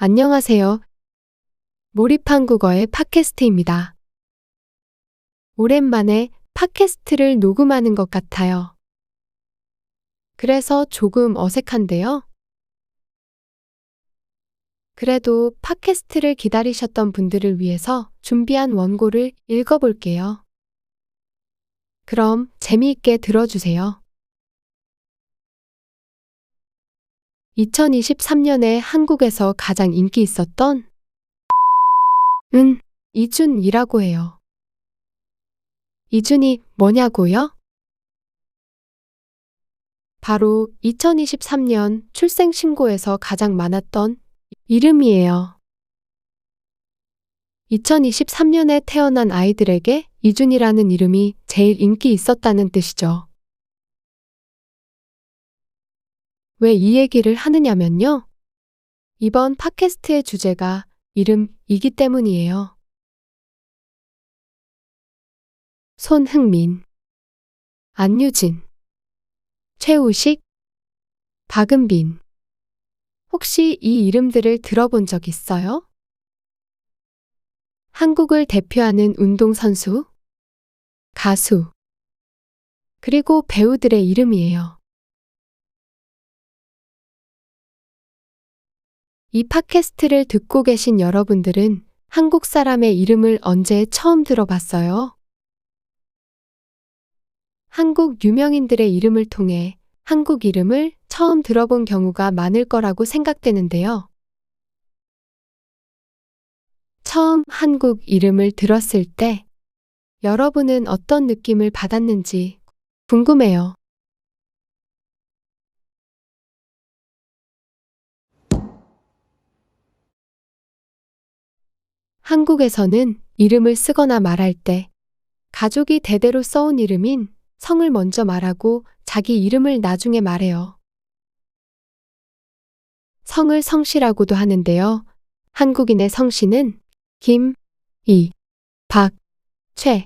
안녕하세요. 몰입 한국어의 팟캐스트입니다. 오랜만에 팟캐스트를 녹음하는 것 같아요. 그래서 조금 어색한데요. 그래도 팟캐스트를 기다리셨던 분들을 위해서 준비한 원고를 읽어볼게요. 그럼 재미있게 들어주세요. 2023년에 한국에서 가장 인기 있었던 은 이준이라고 해요. 이준이 뭐냐고요? 바로 2023년 출생신고에서 가장 많았던 이름이에요. 2023년에 태어난 아이들에게 이준이라는 이름이 제일 인기 있었다는 뜻이죠. 왜 이 얘기를 하느냐면요. 이번 팟캐스트의 주제가 이름이기 때문이에요. 손흥민, 안유진, 최우식, 박은빈. 혹시 이 이름들을 들어본 적 있어요? 한국을 대표하는 운동선수, 가수, 그리고 배우들의 이름이에요. 이 팟캐스트를 듣고 계신 여러분들은 한국 사람의 이름을 언제 처음 들어봤어요? 한국 유명인들의 이름을 통해 한국 이름을 처음 들어본 경우가 많을 거라고 생각되는데요. 처음 한국 이름을 들었을 때 여러분은 어떤 느낌을 받았는지 궁금해요. 한국에서는 이름을 쓰거나 말할 때 가족이 대대로 써온 이름인 성을 먼저 말하고 자기 이름을 나중에 말해요. 성을 성씨라고도 하는데요. 한국인의 성씨는 김, 이, 박, 최,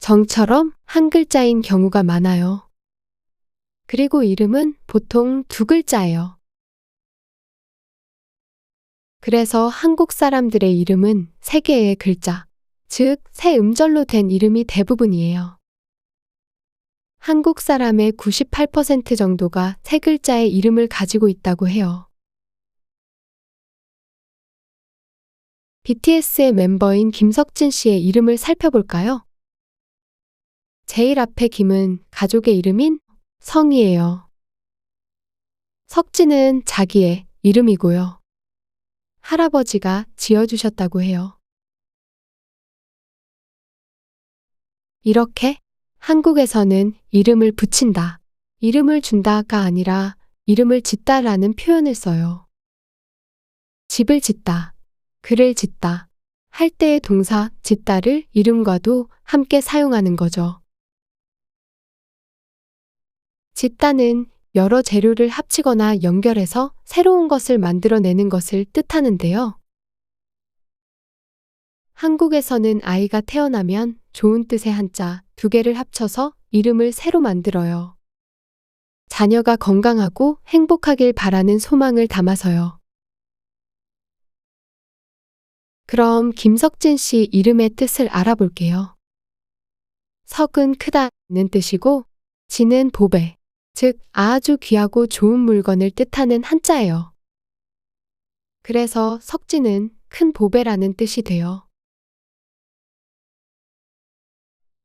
정처럼 한 글자인 경우가 많아요. 그리고 이름은 보통 두 글자예요. 그래서 한국 사람들의 이름은 세 개의 글자, 즉, 세 음절로 된 이름이 대부분이에요. 한국 사람의 98% 정도가 세 글자의 이름을 가지고 있다고 해요. BTS의 멤버인 김석진 씨의 이름을 살펴볼까요? 제일 앞에 김은 가족의 이름인 성이에요. 석진은 자기의 이름이고요. 할아버지가 지어주셨다고 해요. 이렇게 한국에서는 이름을 붙인다, 이름을 준다가 아니라 이름을 짓다라는 표현을 써요. 집을 짓다, 글을 짓다, 할 때의 동사 짓다를 이름과도 함께 사용하는 거죠. 짓다는 여러 재료를 합치거나 연결해서 새로운 것을 만들어내는 것을 뜻하는데요. 한국에서는 아이가 태어나면 좋은 뜻의 한자 두 개를 합쳐서 이름을 새로 만들어요. 자녀가 건강하고 행복하길 바라는 소망을 담아서요. 그럼 김석진 씨 이름의 뜻을 알아볼게요. 석은 크다는 뜻이고, 진은 보배, 즉 아주 귀하고 좋은 물건을 뜻하는 한자예요. 그래서 석진은 큰 보배라는 뜻이 돼요.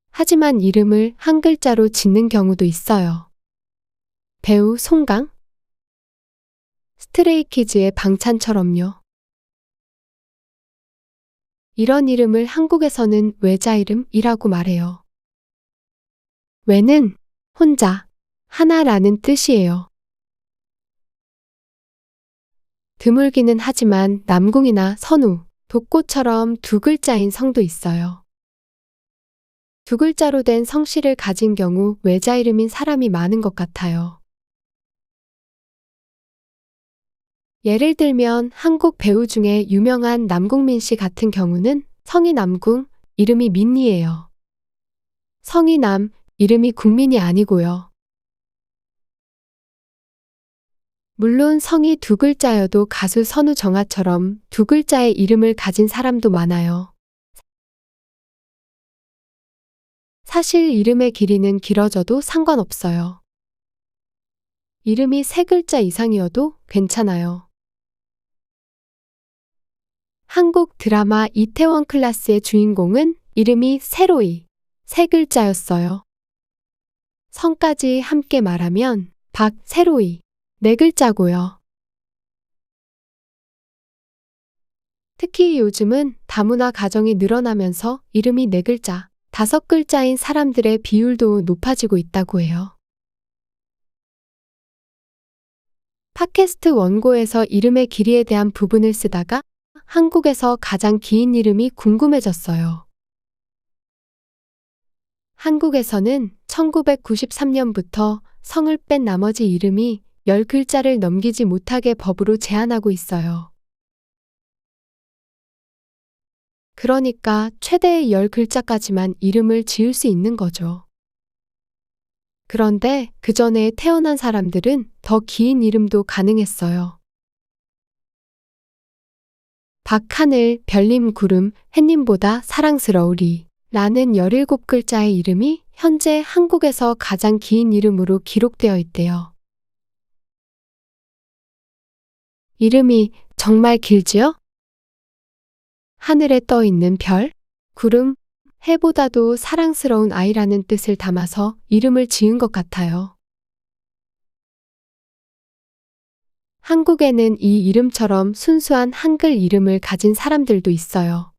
하지만 이름을 한 글자로 짓는 경우도 있어요. 배우 송강? 스트레이키즈의 방찬처럼요. 이런 이름을 한국에서는 외자 이름이라고 말해요. 외는 혼자, 하나라는 뜻이에요. 드물기는 하지만 남궁이나 선우, 독고처럼 두 글자인 성도 있어요. 두 글자로 된 성씨를 가진 경우 외자 이름인 사람이 많은 것 같아요. 예를 들면 한국 배우 중에 유명한 남궁민 씨 같은 경우는 성이 남궁, 이름이 민니예요. 성이 남, 이름이 국민이 아니고요. 물론 성이 두 글자여도 가수 선우 정아처럼 두 글자의 이름을 가진 사람도 많아요. 사실 이름의 길이는 길어져도 상관없어요. 이름이 세 글자 이상이어도 괜찮아요. 한국 드라마 이태원 클라스의 주인공은 이름이 세로이, 세 글자였어요. 성까지 함께 말하면 박세로이, 네 글자고요. 특히 요즘은 다문화 가정이 늘어나면서 이름이 네 글자, 다섯 글자인 사람들의 비율도 높아지고 있다고 해요. 팟캐스트 원고에서 이름의 길이에 대한 부분을 쓰다가 한국에서 가장 긴 이름이 궁금해졌어요. 한국에서는 1993년부터 성을 뺀 나머지 이름이 10글자를 넘기지 못하게 법으로 제한하고 있어요. 그러니까 최대의 10글자까지만 이름을 지을 수 있는 거죠. 그런데 그 전에 태어난 사람들은 더 긴 이름도 가능했어요. 박하늘, 별님 구름, 햇님보다 사랑스러우리 라는 17글자의 이름이 현재 한국에서 가장 긴 이름으로 기록되어 있대요. 이름이 정말 길지요? 하늘에 떠 있는 별, 구름, 해보다도 사랑스러운 아이라는 뜻을 담아서 이름을 지은 것 같아요. 한국에는 이 이름처럼 순수한 한글 이름을 가진 사람들도 있어요.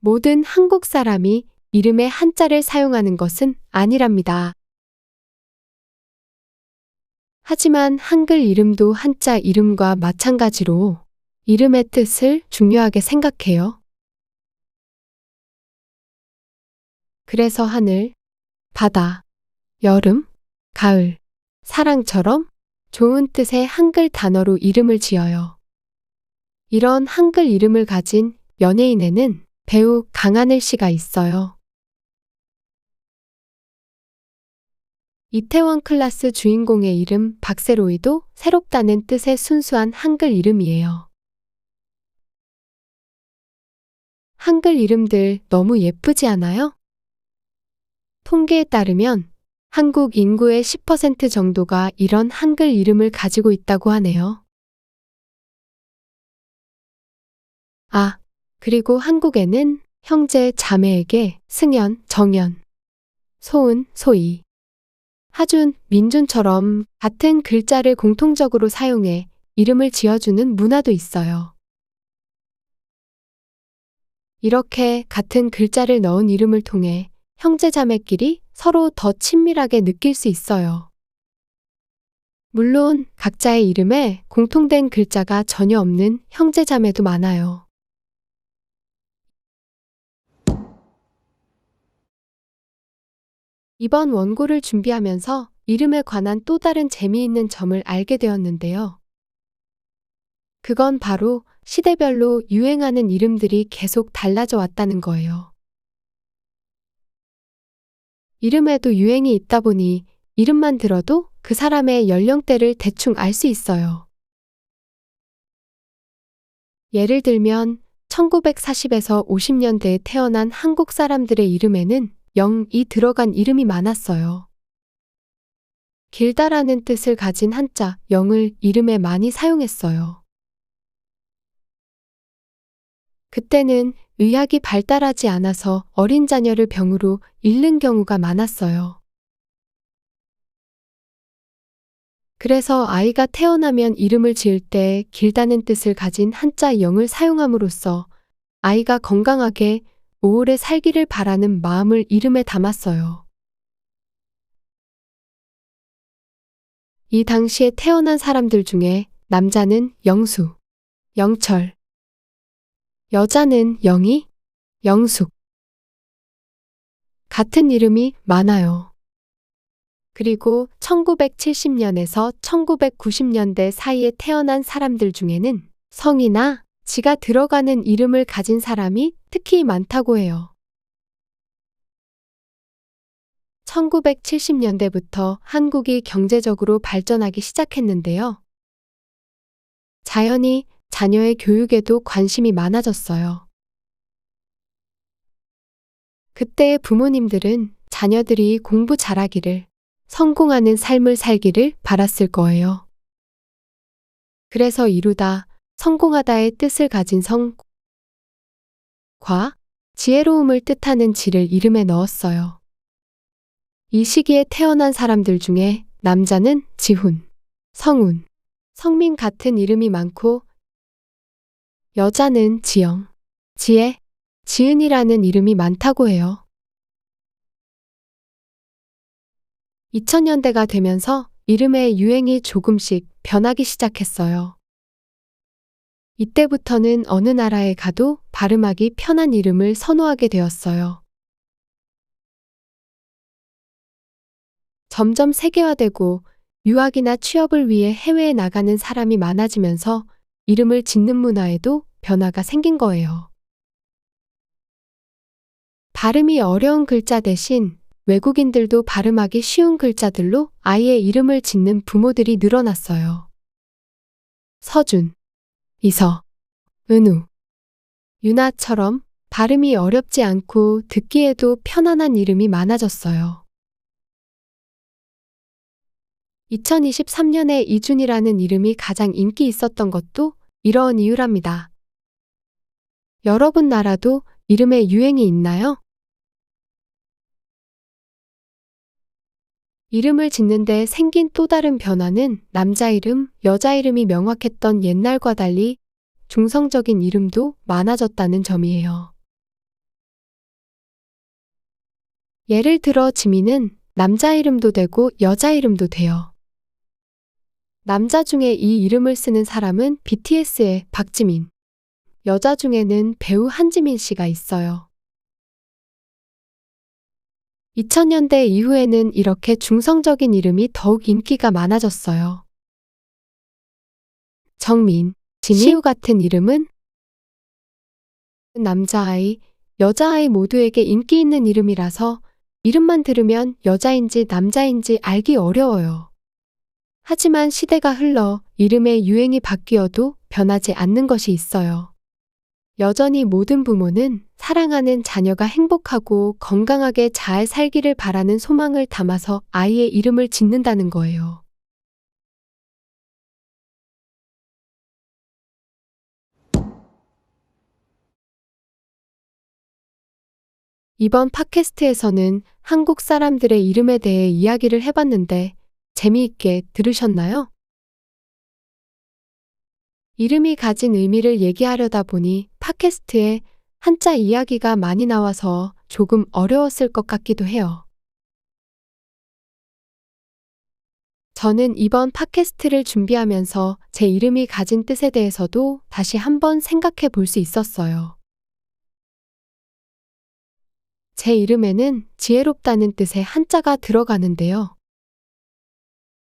모든 한국 사람이 이름의 한자를 사용하는 것은 아니랍니다. 하지만 한글 이름도 한자 이름과 마찬가지로 이름의 뜻을 중요하게 생각해요. 그래서 하늘, 바다, 여름, 가을, 사랑처럼 좋은 뜻의 한글 단어로 이름을 지어요. 이런 한글 이름을 가진 연예인에는 배우 강하늘 씨가 있어요. 이태원 클라스 주인공의 이름 박세로이도 새롭다는 뜻의 순수한 한글 이름이에요. 한글 이름들 너무 예쁘지 않아요? 통계에 따르면 한국 인구의 10% 정도가 이런 한글 이름을 가지고 있다고 하네요. 아, 그리고 한국에는 형제, 자매에게 승연, 정연, 소은, 소희, 하준, 민준처럼 같은 글자를 공통적으로 사용해 이름을 지어주는 문화도 있어요. 이렇게 같은 글자를 넣은 이름을 통해 형제자매끼리 서로 더 친밀하게 느낄 수 있어요. 물론 각자의 이름에 공통된 글자가 전혀 없는 형제자매도 많아요. 이번 원고를 준비하면서 이름에 관한 또 다른 재미있는 점을 알게 되었는데요. 그건 바로 시대별로 유행하는 이름들이 계속 달라져 왔다는 거예요. 이름에도 유행이 있다 보니 이름만 들어도 그 사람의 연령대를 대충 알 수 있어요. 예를 들면 1940에서 50년대에 태어난 한국 사람들의 이름에는 영이 들어간 이름이 많았어요. 길다라는 뜻을 가진 한자 영을 이름에 많이 사용했어요. 그때는 의학이 발달하지 않아서 어린 자녀를 병으로 잃는 경우가 많았어요. 그래서 아이가 태어나면 이름을 지을 때 길다는 뜻을 가진 한자 영을 사용함으로써 아이가 건강하게 오래 살기를 바라는 마음을 이름에 담았어요. 이 당시에 태어난 사람들 중에 남자는 영수, 영철, 여자는 영희, 영숙. 같은 이름이 많아요. 그리고 1970년에서 1990년대 사이에 태어난 사람들 중에는 성이나 지가 들어가는 이름을 가진 사람이 특히 많다고 해요. 1970년대부터 한국이 경제적으로 발전하기 시작했는데요. 자연히 자녀의 교육에도 관심이 많아졌어요. 그때의 부모님들은 자녀들이 공부 잘하기를, 성공하는 삶을 살기를 바랐을 거예요. 그래서 이루다, 성공하다의 뜻을 가진 성, 과, 지혜로움을 뜻하는 지를 이름에 넣었어요. 이 시기에 태어난 사람들 중에 남자는 지훈, 성운, 성민 같은 이름이 많고 여자는 지영, 지혜, 지은이라는 이름이 많다고 해요. 2000년대가 되면서 이름의 유행이 조금씩 변하기 시작했어요. 이때부터는 어느 나라에 가도 발음하기 편한 이름을 선호하게 되었어요. 점점 세계화되고 유학이나 취업을 위해 해외에 나가는 사람이 많아지면서 이름을 짓는 문화에도 변화가 생긴 거예요. 발음이 어려운 글자 대신 외국인들도 발음하기 쉬운 글자들로 아이의 이름을 짓는 부모들이 늘어났어요. 서준, 이서, 은우, 유나처럼 발음이 어렵지 않고 듣기에도 편안한 이름이 많아졌어요. 2023년에 이준이라는 이름이 가장 인기 있었던 것도 이러한 이유랍니다. 여러분 나라도 이름에 유행이 있나요? 이름을 짓는데 생긴 또 다른 변화는 남자 이름, 여자 이름이 명확했던 옛날과 달리 중성적인 이름도 많아졌다는 점이에요. 예를 들어 지민은 남자 이름도 되고 여자 이름도 돼요. 남자 중에 이 이름을 쓰는 사람은 BTS의 박지민, 여자 중에는 배우 한지민 씨가 있어요. 2000년대 이후에는 이렇게 중성적인 이름이 더욱 인기가 많아졌어요. 정민, 진희우 같은 이름은 남자아이, 여자아이 모두에게 인기 있는 이름이라서 이름만 들으면 여자인지 남자인지 알기 어려워요. 하지만 시대가 흘러 이름의 유행이 바뀌어도 변하지 않는 것이 있어요. 여전히 모든 부모는 사랑하는 자녀가 행복하고 건강하게 잘 살기를 바라는 소망을 담아서 아이의 이름을 짓는다는 거예요. 이번 팟캐스트에서는 한국 사람들의 이름에 대해 이야기를 해봤는데 재미있게 들으셨나요? 이름이 가진 의미를 얘기하려다 보니 팟캐스트에 한자 이야기가 많이 나와서 조금 어려웠을 것 같기도 해요. 저는 이번 팟캐스트를 준비하면서 제 이름이 가진 뜻에 대해서도 다시 한번 생각해 볼 수 있었어요. 제 이름에는 지혜롭다는 뜻의 한자가 들어가는데요.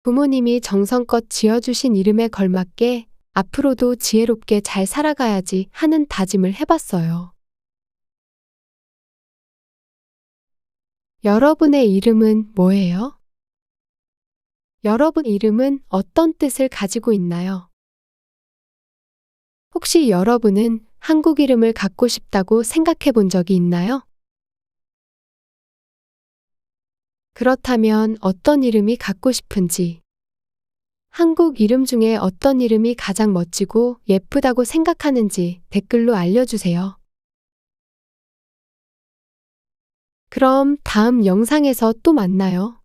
부모님이 정성껏 지어주신 이름에 걸맞게 앞으로도 지혜롭게 잘 살아가야지 하는 다짐을 해봤어요. 여러분의 이름은 뭐예요? 여러분 이름은 어떤 뜻을 가지고 있나요? 혹시 여러분은 한국 이름을 갖고 싶다고 생각해 본 적이 있나요? 그렇다면 어떤 이름이 갖고 싶은지, 한국 이름 중에 어떤 이름이 가장 멋지고 예쁘다고 생각하는지 댓글로 알려주세요. 그럼 다음 영상에서 또 만나요.